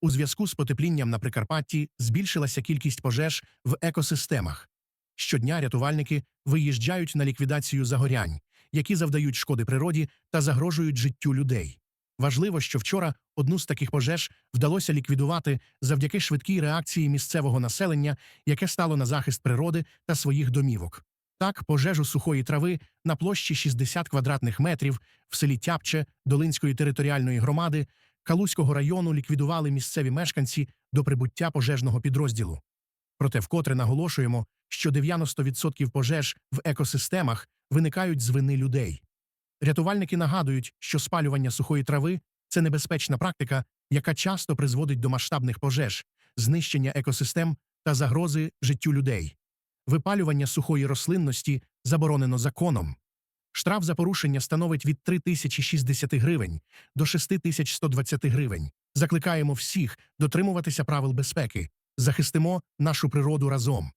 У зв'язку з потеплінням на Прикарпатті збільшилася кількість пожеж в екосистемах. Щодня рятувальники виїжджають на ліквідацію загорянь, які завдають шкоди природі та загрожують життю людей. Важливо, що вчора одну з таких пожеж вдалося ліквідувати завдяки швидкій реакції місцевого населення, яке стало на захист природи та своїх домівок. Так, пожежу сухої трави на площі 60 квадратних метрів в селі Тяпче Долинської територіальної громади Калузького району ліквідували місцеві мешканці до прибуття пожежного підрозділу. Проте вкотре наголошуємо, що 90% пожеж в екосистемах виникають з вини людей. Рятувальники нагадують, що спалювання сухої трави це небезпечна практика, яка часто призводить до масштабних пожеж, знищення екосистем та загрози життю людей. Випалювання сухої рослинності заборонено законом. Штраф за порушення становить від 3060 гривень до 6120 гривень. Закликаємо всіх дотримуватися правил безпеки, захистимо нашу природу разом.